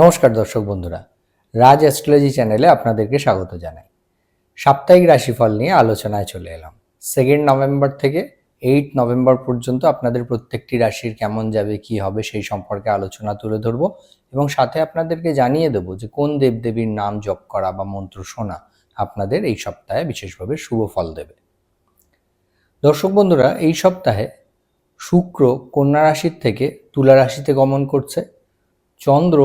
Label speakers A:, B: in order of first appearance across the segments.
A: নমস্কার দর্শক বন্ধুরা, রাজ অ্যাস্ট্রোলজি চ্যানেলে আপনাদেরকে স্বাগত জানাই। সাপ্তাহিক রাশিফল নিয়ে আলোচনায় চলে এলাম। সেকেন্ড নভেম্বর থেকে এইট নভেম্বর পর্যন্ত আপনাদের প্রত্যেকটি রাশির কেমন যাবে, কি হবে সেই সম্পর্কে আলোচনা তুলে ধরব এবং সাথে আপনাদেরকে জানিয়ে দেবো যে কোন দেবদেবীর নাম জপ করা বা মন্ত্র শোনা আপনাদের এই সপ্তাহে বিশেষভাবে শুভ ফল দেবে। দর্শক বন্ধুরা, এই সপ্তাহে শুক্র কন্যা রাশির থেকে তুলা রাশিতে গমন করছে। চন্দ্র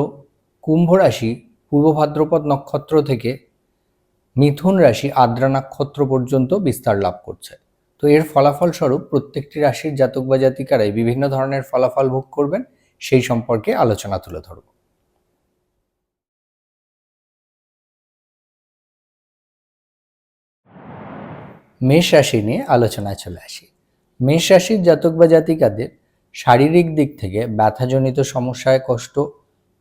A: কুম্ভ রাশি পূর্ব ভাদ্রপদ নক্ষত্র থেকে মিথুন রাশি আদ্রা নক্ষত্র পর্যন্ত বিস্তার লাভ করছে। তো এর ফলাফল স্বরূপ প্রত্যেকটি রাশির জাতক বা জাতিকারাই বিভিন্ন ধরনের ফলাফল ভোগ করবেন, সেই সম্পর্কে আলোচনা তুলে ধরব। মেষ রাশি নিয়ে আলোচনায় চলে আসি। মেষ রাশির জাতক বা জাতিকাদের শারীরিক দিক থেকে ব্যথাজনিত সমস্যায় কষ্ট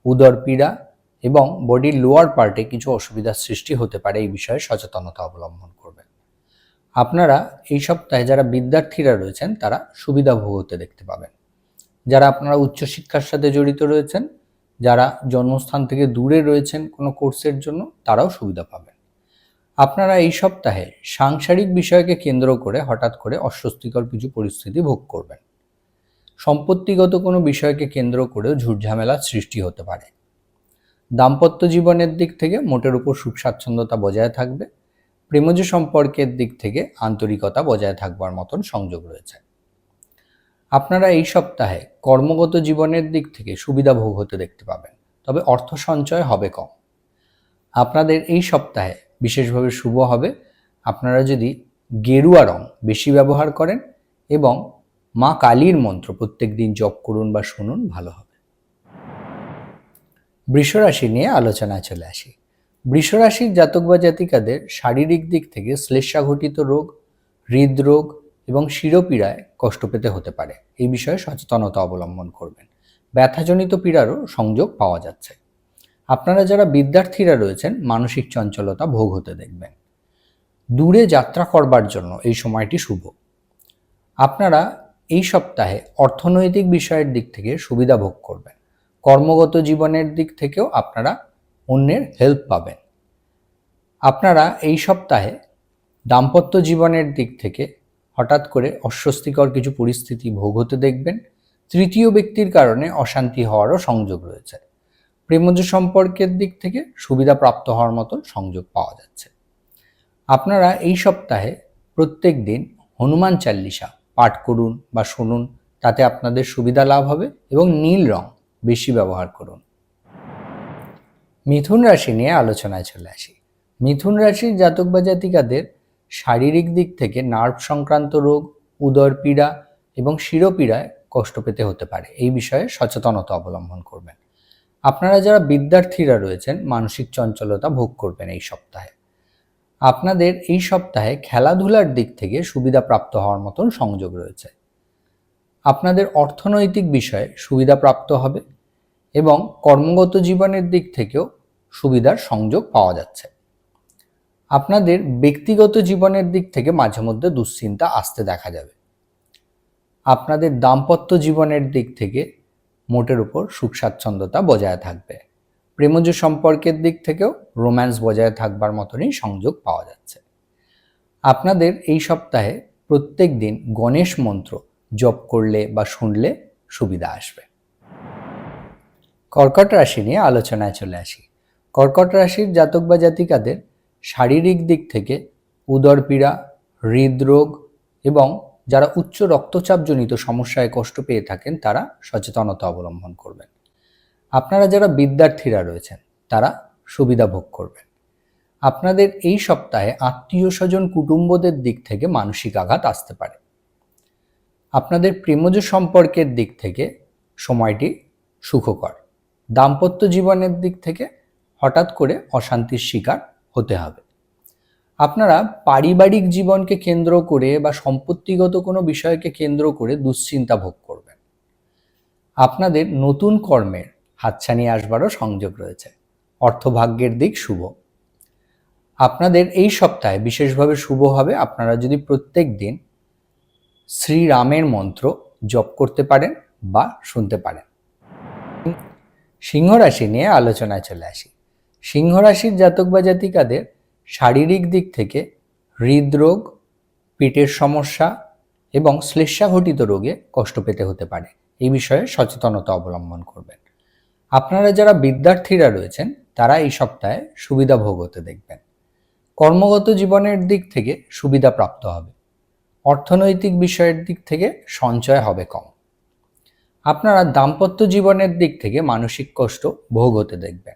A: উদর পীড়া এবং বডির লোয়ার পার্টে কিছু অসুবিধার সৃষ্টি হতে পারে এই বিষয়ে সচেতনতা অবলম্বন করবেন। আপনারা এই সপ্তাহে যারা বিদ্যার্থীরা রয়েছেন, তারা সুবিধা ভোগ হতে দেখতে পাবেন। যারা আপনারা উচ্চশিক্ষার সাথে জড়িত রয়েছেন, যারা জন্মস্থান থেকে দূরে রয়েছেন কোনো কোর্সের জন্য, তারাও সুবিধা পাবেন। আপনারা এই সপ্তাহে সাংসারিক বিষয়কে কেন্দ্র করে হঠাৎ করে অস্বস্তিকর কিছু পরিস্থিতি ভোগ করবেন। সম্পত্তিগত কোনো বিষয়কে কেন্দ্র করেও ঝুটঝামেলার সৃষ্টি হতে পারে। দাম্পত্য জীবনের দিক থেকে মোটের উপর সুখ স্বাচ্ছন্দ্যতা বজায় থাকবে। প্রেমজ সম্পর্কের দিক থেকে আন্তরিকতা বজায় থাকবার মতন সংযোগ রয়েছে। আপনারা এই সপ্তাহে কর্মগত জীবনের দিক থেকে সুবিধা ভোগ হতে দেখতে পাবেন, তবে অর্থ সঞ্চয় হবে কম। আপনাদের এই সপ্তাহে বিশেষভাবে শুভ হবে। আপনারা যদি গেরুয়া রং বেশি ব্যবহার করেন এবং মা কালীর মন্ত্র প্রত্যেক দিন জপ করুন বা শুনুন, ভালো হবে। বৃষরাশি নিয়ে আলোচনায় চলে আসি। বৃষরাশির জাতক বা জাতিকাদের শারীরিক দিক থেকে শ্লেষাঘটিত রোগ, হৃদরোগ এবং শিরোপীড়ায় কষ্ট পেতে হতে পারে। এই বিষয়ে সচেতনতা অবলম্বন করবেন। ব্যথাজনিত পীড়ারও সংযোগ পাওয়া যাচ্ছে। আপনারা যারা বিদ্যার্থীরা রয়েছেন, মানসিক চঞ্চলতা ভোগ হতে দেখবেন। দূরে যাত্রা করবার জন্য এই সময়টি শুভ। আপনারা এই সপ্তাহে অর্থনৈতিক বিষয়ের দিক থেকে সুবিধা ভোগ করবেন। কর্মগত জীবনের দিক থেকেও আপনারা অন্যের হেল্প পাবেন। আপনারা এই সপ্তাহে দাম্পত্য জীবনের দিক থেকে হঠাৎ করে অস্বস্তিকর কিছু পরিস্থিতি ভোগ হতে দেখবেন। তৃতীয় ব্যক্তির কারণে অশান্তি হওয়ারও সংযোগ রয়েছে। প্রেমজ সম্পর্কের দিক থেকে সুবিধা প্রাপ্ত হওয়ার মতন সংযোগ পাওয়া যাচ্ছে। আপনারা এই সপ্তাহে প্রত্যেক দিন হনুমান চাল্লিশা পাঠ করুন বা শুনুন, তাতে আপনাদের সুবিধা লাভ হবে এবং নীল রং বেশি ব্যবহার করুন। মিথুন রাশি নিয়ে আলোচনায় চলে আসি। মিথুন রাশির জাতক বা জাতিকাদের শারীরিক দিক থেকে নার্ভ সংক্রান্ত রোগ, উদর পীড়া এবং শিরোপীড়ায় কষ্ট পেতে হতে পারে। এই বিষয়ে সচেতনতা অবলম্বন করবেন। আপনারা যারা বিদ্যার্থীরা রয়েছেন, মানসিক চঞ্চলতা ভোগ করবেন এই সপ্তাহে। আপনাদের এই সপ্তাহে খেলাধুলার দিক থেকে সুবিধা প্রাপ্ত হওয়ার মতন সংযোগ রয়েছে। আপনাদের অর্থনৈতিক বিষয়ে সুবিধা প্রাপ্ত হবে এবং কর্মগত জীবনের দিক থেকেও সুবিধার সংযোগ পাওয়া যাচ্ছে। আপনাদের ব্যক্তিগত জীবনের দিক থেকে মাঝে মধ্যে দুশ্চিন্তা আসতে দেখা যাবে। আপনাদের দাম্পত্য জীবনের দিক থেকে মোটের উপর সুখ স্বাচ্ছন্দ্যতা বজায় থাকবে। প্রেমজ সম্পর্কের দিক থেকেও রোম্যান্স বজায় থাকবার মতনই সংযোগ পাওয়া যাচ্ছে। আপনাদের এই সপ্তাহে প্রত্যেক দিন গণেশ মন্ত্র জপ করলে বা শুনলে সুবিধা আসবে। কর্কট রাশি নিয়ে আলোচনায় চলে আসি। কর্কট রাশির জাতক বা জাতিকাদের শারীরিক দিক থেকে উদর পীড়া হৃদরোগ এবং যারা উচ্চ রক্তচাপজনিত সমস্যায় কষ্ট পেয়ে থাকেন তারা সচেতনতা অবলম্বন করবেন। আপনারা যারা বিদ্যার্থীরা রয়েছেন, তারা সুবিধা ভোগ করবেন। আপনাদের এই সপ্তাহে আত্মীয় স্বজন কুটুম্বদের দিক থেকে মানসিক আঘাত আসতে পারে। আপনাদের প্রেমজ সম্পর্কের দিক থেকে সময়টি সুখকর। দাম্পত্য জীবনের দিক থেকে হঠাৎ করে অশান্তির শিকার হতে হবে। আপনারা পারিবারিক জীবনকে কেন্দ্র করে বা সম্পত্তিগত কোনো বিষয়কে কেন্দ্র করে দুশ্চিন্তা ভোগ করবেন। আপনাদের নতুন কর্মের হাতছানি আসবারও সংযোগ রয়েছে। অর্থভাগ্যের দিক শুভ। আপনাদের এই সপ্তাহে বিশেষভাবে শুভ হবে। আপনারা যদি প্রত্যেক দিন শ্রীরামের মন্ত্র জপ করতে পারেন বা শুনতে পারেন। সিংহ রাশি নিয়ে আলোচনায় চলে আসি। সিংহ রাশির জাতক বা জাতিকাদের শারীরিক দিক থেকে হৃদরোগ, পেটের সমস্যা এবং শ্লেষ্মাঘটিত রোগে কষ্ট পেতে হতে পারে। এই বিষয়ে সচেতনতা অবলম্বন করবেন। আপনারা যারা বিদ্যার্থীরা রয়েছেন, তারা এই সপ্তাহে সুবিধা ভোগ হতে দেখবেন। কর্মগত জীবনের দিক থেকে সুবিধা প্রাপ্ত হবে। অর্থনৈতিক বিষয়ের দিক থেকে সঞ্চয় হবে কম। আপনারা দাম্পত্য জীবনের দিক থেকে মানসিক কষ্ট ভোগ হতে দেখবেন।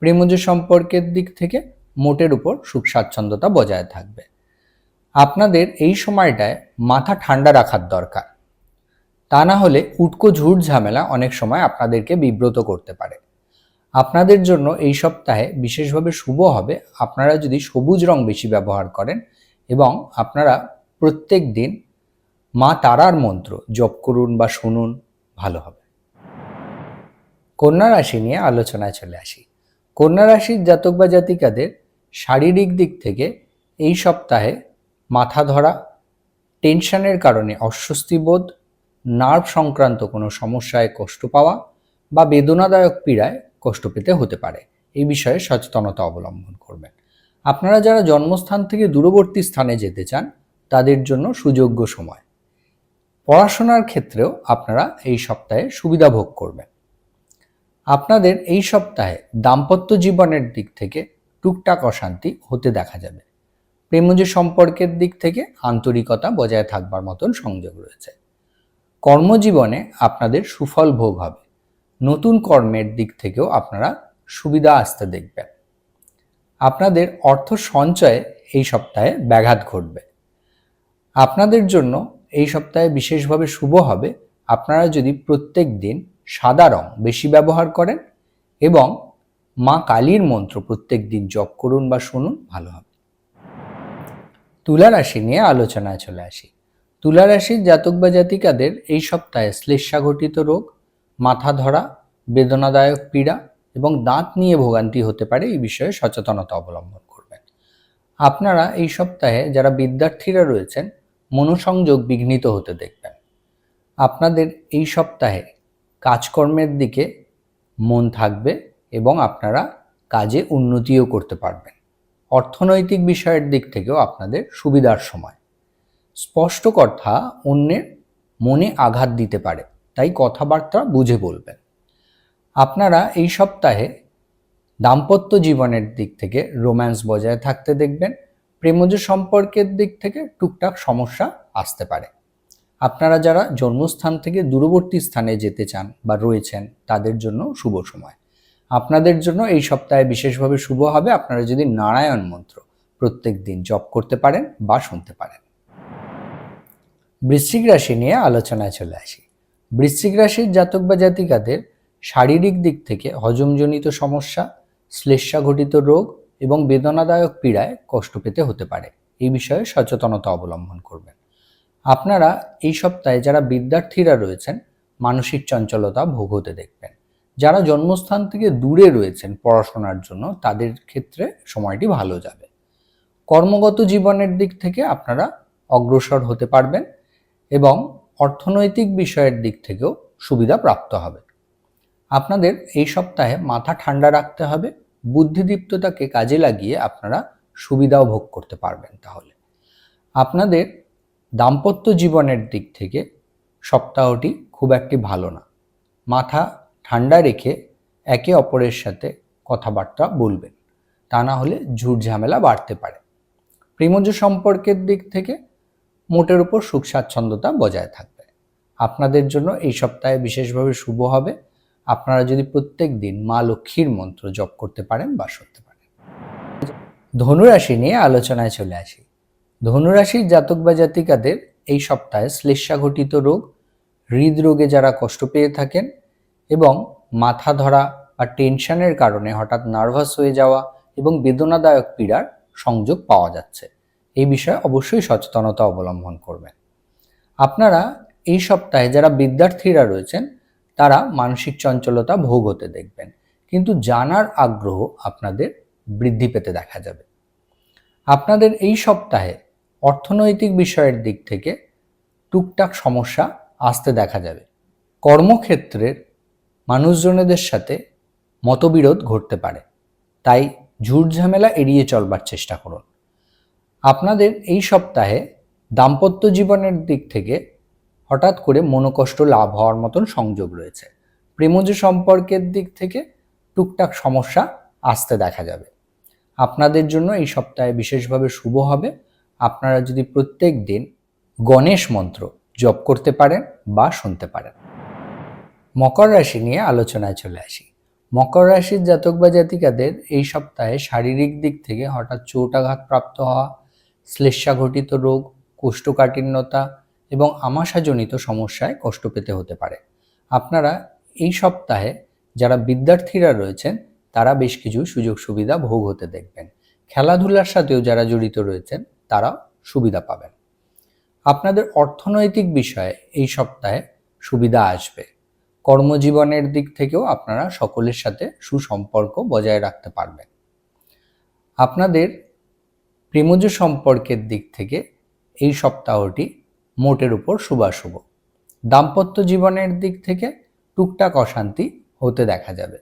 A: প্রেমজ সম্পর্কের দিক থেকে মোটের উপর সুখ স্বাচ্ছন্দ্যতা বজায় থাকবে। আপনাদের এই সময়টায় মাথা ঠান্ডা রাখার দরকার। তা না হলে উটকো ঝুট ঝামেলা অনেক সময় আপনাদেরকে বিব্রত করতে পারে। আপনাদের জন্য এই সপ্তাহে বিশেষভাবে শুভ হবে আপনারা যদি সবুজ রং বেশি ব্যবহার করেন এবং আপনারা প্রত্যেক দিন মা তারার মন্ত্র জপ করুন বা শুনুন, ভালো হবে। কন্যা রাশি নিয়ে আলোচনায় চলে আসি। কন্যা রাশির জাতক বা জাতিকাদের শারীরিক দিক থেকে এই সপ্তাহে মাথা ধরা, টেনশনের কারণে অস্বস্তি বোধ নার্ভ সংক্রান্ত কোনো সমস্যায় কষ্ট পাওয়া বা বেদনাদায়ক পীড়ায় কষ্ট পেতে হতে পারে। এই বিষয়ে সচেতনতা অবলম্বন করবেন। আপনারা যারা জন্মস্থান থেকে দূরবর্তী স্থানে যেতে চান, তাদের জন্য সুযোগ্য সময়। পড়াশোনার ক্ষেত্রেও আপনারা এই সপ্তাহে সুবিধা ভোগ করবেন। আপনাদের এই সপ্তাহে দাম্পত্য জীবনের দিক থেকে টুকটাক অশান্তি হতে দেখা যাবে। প্রেমজ সম্পর্কের দিক থেকে আন্তরিকতা বজায় থাকবার মতন সংযোগ রয়েছে। কর্মজীবনে আপনাদের সুফল ভোগ হবে। নতুন কর্মের দিক থেকেও আপনারা সুবিধা আসতে দেখবেন। আপনাদের অর্থ সঞ্চয়ে এই সপ্তাহে ব্যাঘাত ঘটবে। আপনাদের জন্য এই সপ্তাহে বিশেষভাবে শুভ হবে। আপনারা যদি প্রত্যেক দিন সাদা রং বেশি ব্যবহার করেন এবং মা কালীর মন্ত্র প্রত্যেক দিন জপ করুন বা শুনুন, ভালো হবে। তুলা রাশি নিয়ে আলোচনায় চলে আসি। তুলা রাশির জাতক বা জাতিকাদের এই সপ্তাহে শ্লেষ্মাঘটিত রোগ, মাথা ধরা, বেদনাদায়ক পীড়া এবং দাঁত নিয়ে ভোগান্তি হতে পারে এই বিষয়ে সচেতনতা অবলম্বন করবেন। আপনারা এই সপ্তাহে যারা বিদ্যার্থীরা রয়েছেন, মনোসংযোগ বিঘ্নিত হতে দেখবেন। আপনাদের এই সপ্তাহে কাজকর্মের দিকে মন থাকবে এবং আপনারা কাজে উন্নতিও করতে পারবেন। অর্থনৈতিক বিষয়ের দিক থেকেও আপনাদের সুবিধার সময়। স্পষ্ট কথা অন্যের মনে আঘাত দিতে পারে, তাই কথাবার্তা বুঝে বলবেন। আপনারা এই সপ্তাহে দাম্পত্য জীবনের দিক থেকে রোম্যান্স বজায় থাকতে দেখবেন, প্রেমজ সম্পর্কের দিক থেকে টুকটাক সমস্যা আসতে পারে। আপনারা যারা জন্মস্থান থেকে দূরবর্তী স্থানে যেতে চান বা রয়েছেন, তাদের জন্য শুভ সময়। আপনাদের জন্য এই সপ্তাহে বিশেষভাবে শুভ হবে আপনারা যদি নারায়ণ মন্ত্র প্রত্যেক দিন জপ করতে পারেন বা শুনতে পারেন। বৃশ্চিক রাশি নিয়ে আলোচনায় চলে আসি। বৃশ্চিক রাশির জাতক বা জাতিকাদের শারীরিক দিক থেকে হজমজনিত সমস্যা, শ্লেষ্মাঘটিত রোগ এবং বেদনাদায়ক পীড়ায় কষ্ট পেতে হতে পারে। এই বিষয়ে সচেতনতা অবলম্বন করবেন। আপনারা এই সপ্তাহে যারা বিদ্যার্থীরা রয়েছেন, মানসিক চঞ্চলতা ভোগ হতে দেখবেন। যারা জন্মস্থান থেকে দূরে রয়েছেন পড়াশোনার জন্য, তাদের ক্ষেত্রে সময়টি ভালো যাবে। কর্মগত জীবনের দিক থেকে আপনারা অগ্রসর হতে পারবেন। এবং অর্থনৈতিক বিষয়ের দিক থেকেও সুবিধা প্রাপ্ত হবে। আপনাদের এই সপ্তাহে মাথা ঠান্ডা রাখতে হবে, বুদ্ধিদীপ্ততাকে কাজে লাগিয়ে আপনারা সুবিধাও ভোগ করতে পারবেন তাহলে। আপনাদের দাম্পত্য জীবনের দিক থেকে সপ্তাহটি খুব একটি ভালো না। মাথা ঠান্ডা রেখে একে অপরের সাথে কথাবার্তা বলবেন, তা না হলে ঝুট ঝামেলা বাড়তে পারে। প্রেমজ সম্পর্কের দিক থেকে মোটের উপর সুখ স্বাচ্ছন্দ্যতা বজায় থাকবে। আপনাদের জন্য এই সপ্তাহে বিশেষভাবে শুভ হবে। আপনারা যদি প্রত্যেক দিন মা লক্ষ্মীর মন্ত্র জপ করতে পারেন বা শুনতে পারেন। ধনুরাশি নিয়ে আলোচনায় চলে আসি। ধনুরাশির জাতক বা জাতিকাদের এই সপ্তাহে শ্লেষ্মাঘটিত রোগ, হৃদরোগে যারা কষ্ট পেয়ে থাকেন এবং মাথা ধরা বা টেনশনের কারণে হঠাৎ নার্ভাস হয়ে যাওয়া এবং বেদনাদায়ক পীড়ার সংযোগ পাওয়া যাচ্ছে। এই বিষয়ে অবশ্যই সচেতনতা অবলম্বন করবেন। আপনারা এই সপ্তাহে যারা বিদ্যার্থীরা রয়েছেন, তারা মানসিক চঞ্চলতা ভোগ হতে দেখবেন। কিন্তু জানার আগ্রহ আপনাদের বৃদ্ধি পেতে দেখা যাবে। আপনাদের এই সপ্তাহে অর্থনৈতিক বিষয়ের দিক থেকে টুকটাক সমস্যা আসতে দেখা যাবে। কর্মক্ষেত্রের মানুষজনেদের সাথে মতবিরোধ ঘটতে পারে। তাই ঝুট ঝামেলা এড়িয়ে চলবার চেষ্টা করুন। আপনাদের এই সপ্তাহে দাম্পত্য জীবনের দিক থেকে হঠাৎ করে মনোকষ্ট লাভ হওয়ার মতন সংযোগ রয়েছে। প্রেমজ সম্পর্কের দিক থেকে টুকটাক সমস্যা আসতে দেখা যাবে। আপনাদের জন্য এই সপ্তাহে বিশেষভাবে শুভ হবে। আপনারা যদি প্রত্যেক দিন গণেশ মন্ত্র জপ করতে পারেন বা শুনতে পারেন। মকর রাশি নিয়ে আলোচনায় চলে আসি। মকর রাশির জাতক বা জাতিকাদের এই সপ্তাহে শারীরিক দিক থেকে হঠাৎ চোটাঘাত প্রাপ্ত হওয়া শ্লেষাঘটিত রোগ, কোষ্ঠকাঠিন্যতা এবং আমাশাজনিত সমস্যায় কষ্ট পেতে হতে পারে। আপনারা এই সপ্তাহে যারা বিদ্যার্থীরা রয়েছেন, তারা বেশ কিছু সুযোগ সুবিধা ভোগ হতে দেখবেন। খেলাধুলার সাথেও যারা জড়িত রয়েছেন তারা সুবিধা পাবেন। আপনাদের অর্থনৈতিক বিষয়ে এই সপ্তাহে সুবিধা আসবে। কর্মজীবনের দিক থেকেও আপনারা সকলের সাথে সুসম্পর্ক বজায় রাখতে পারবেন। আপনাদের প্রেমজ সম্পর্কের দিক থেকে এই সপ্তাহটি মোটের উপর শুভাশুভ। দাম্পত্য জীবনের দিক থেকে টুকটাক অশান্তি হতে দেখা যাবে।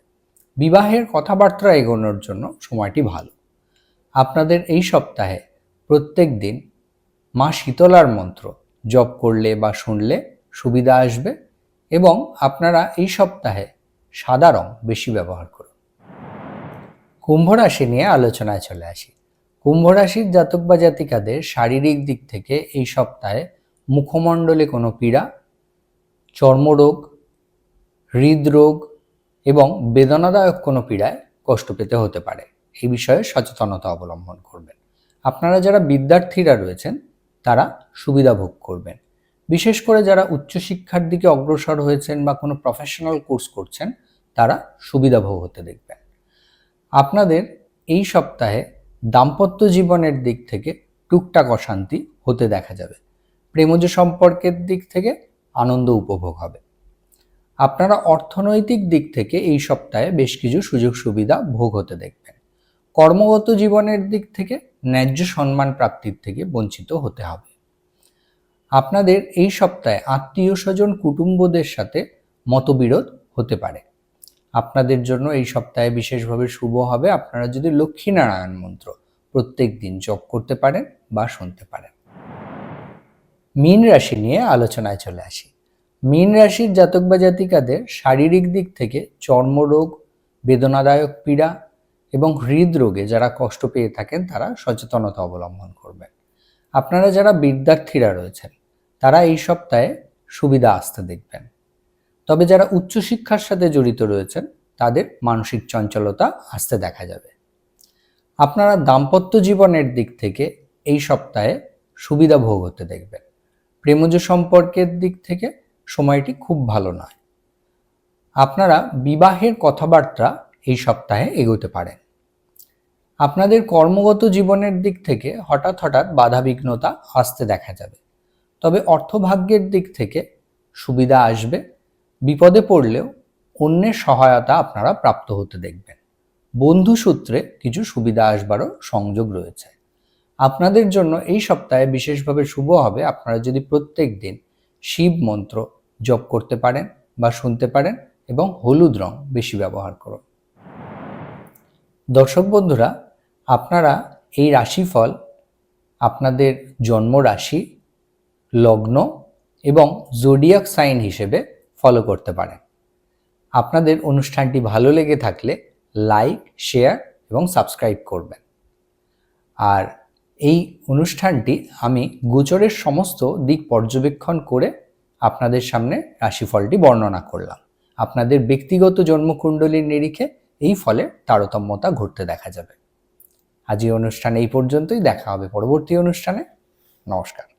A: বিবাহের কথাবার্তা এগোনোর জন্য সময়টি ভালো। আপনাদের এই সপ্তাহে প্রত্যেক দিন মা শীতলার মন্ত্র জপ করলে বা শুনলে সুবিধা আসবে এবং আপনারা এই সপ্তাহে সাদা রং বেশি ব্যবহার করুন। কুম্ভ রাশি নিয়ে আলোচনায় চলে আসি। কুম্ভ রাশির জাতক বা জাতিকাদের শারীরিক দিক থেকে এই সপ্তাহে মুখমণ্ডলে কোনো পীড়া, চর্মরোগ, হৃদরোগ এবং বেদনাদায়ক কোনো পীড়ায় কষ্ট পেতে হতে পারে। এই বিষয়ে সচেতনতা অবলম্বন করবেন। আপনারা যারা বিদ্যার্থীরা রয়েছেন, তারা সুবিধা ভোগ করবেন। বিশেষ করে যারা উচ্চশিক্ষার দিকে অগ্রসর হয়েছেন বা কোনো প্রফেশনাল কোর্স করছেন, তারা সুবিধা ভোগ হতে দেখবেন। আপনাদের এই সপ্তাহে দাম্পত্য জীবনের দিক থেকে টুকটাক অশান্তি হতে দেখা যাবে। প্রেমজ সম্পর্কের দিক থেকে আনন্দ উপভোগ হবে। আপনারা অর্থনৈতিক দিক থেকে এই সপ্তাহে বেশ কিছু সুযোগ সুবিধা ভোগ হতে দেখবেন। কর্মগত জীবনের দিক থেকে ন্যায্য সম্মান প্রাপ্তির থেকে বঞ্চিত হতে হবে। আপনাদের এই সপ্তাহে আত্মীয় স্বজন কুটুম্বদের সাথে মতবিরোধ হতে পারে। আপনাদের জন্য এই সপ্তাহে বিশেষভাবে শুভ হবে। আপনারা যদি লক্ষ্মীনারায়ণ মন্ত্র প্রত্যেক দিন জপ করতে পারেন বা শুনতে পারেন। মীন রাশি নিয়ে আলোচনায় চলে আসি। মীন রাশির জাতক বা জাতিকাদের শারীরিক দিক থেকে চর্মরোগ, বেদনাদায়ক পীড়া এবং হৃদরোগে যারা কষ্ট পেয়ে থাকেন, তারা সচেতনতা অবলম্বন করবেন। আপনারা যারা বিদ্যার্থীরা রয়েছেন, তারা এই সপ্তাহে সুবিধা আসতে দেখবেন। তবে যারা উচ্চশিক্ষার সাথে জড়িত রয়েছেন, তাদের মানসিক চঞ্চলতা আসতে দেখা যাবে। আপনারা দাম্পত্য জীবনের দিক থেকে এই সপ্তাহে সুবিধা ভোগ হতে দেখবেন। প্রেমজ সম্পর্কের দিক থেকে সময়টি খুব ভালো নয়। আপনারা বিবাহের কথাবার্তা এই সপ্তাহে এগোতে পারেন। আপনাদের কর্মগত জীবনের দিক থেকে হঠাৎ হঠাৎ বাধাবিঘ্নতা আসতে দেখা যাবে। তবে অর্থভাগ্যের দিক থেকে সুবিধা আসবে। বিপদে পড়লেও অন্যের সহায়তা আপনারা প্রাপ্ত হতে দেখবেন। বন্ধু সূত্রে কিছু সুবিধা আসবারও সংযোগ রয়েছে। আপনাদের জন্য এই সপ্তাহে বিশেষভাবে শুভ হবে আপনারা যদি প্রত্যেক দিন শিব মন্ত্র জপ করতে পারেন বা শুনতে পারেন এবং হলুদ রং বেশি ব্যবহার করুন। দর্শক বন্ধুরা, আপনারা এই রাশিফল, আপনাদের জন্ম রাশি লগ্ন এবং জোডিয়াক সাইন হিসেবে ফলো করতে পারেন আপনাদের অনুষ্ঠানটি ভালো লেগে থাকলে লাইক শেয়ার এবং সাবস্ক্রাইব করবেন। আর এই অনুষ্ঠানটি আমি গোচরের সমস্ত দিক পর্যবেক্ষণ করে আপনাদের সামনে রাশিফলটি বর্ণনা করলাম। আপনাদের ব্যক্তিগত জন্মকুণ্ডলীর নিরিখে এই ফলে তারতম্যতা ঘটতে দেখা যাবে। আজ এই অনুষ্ঠান এই পর্যন্তই। দেখা হবে পরবর্তী অনুষ্ঠানে। নমস্কার।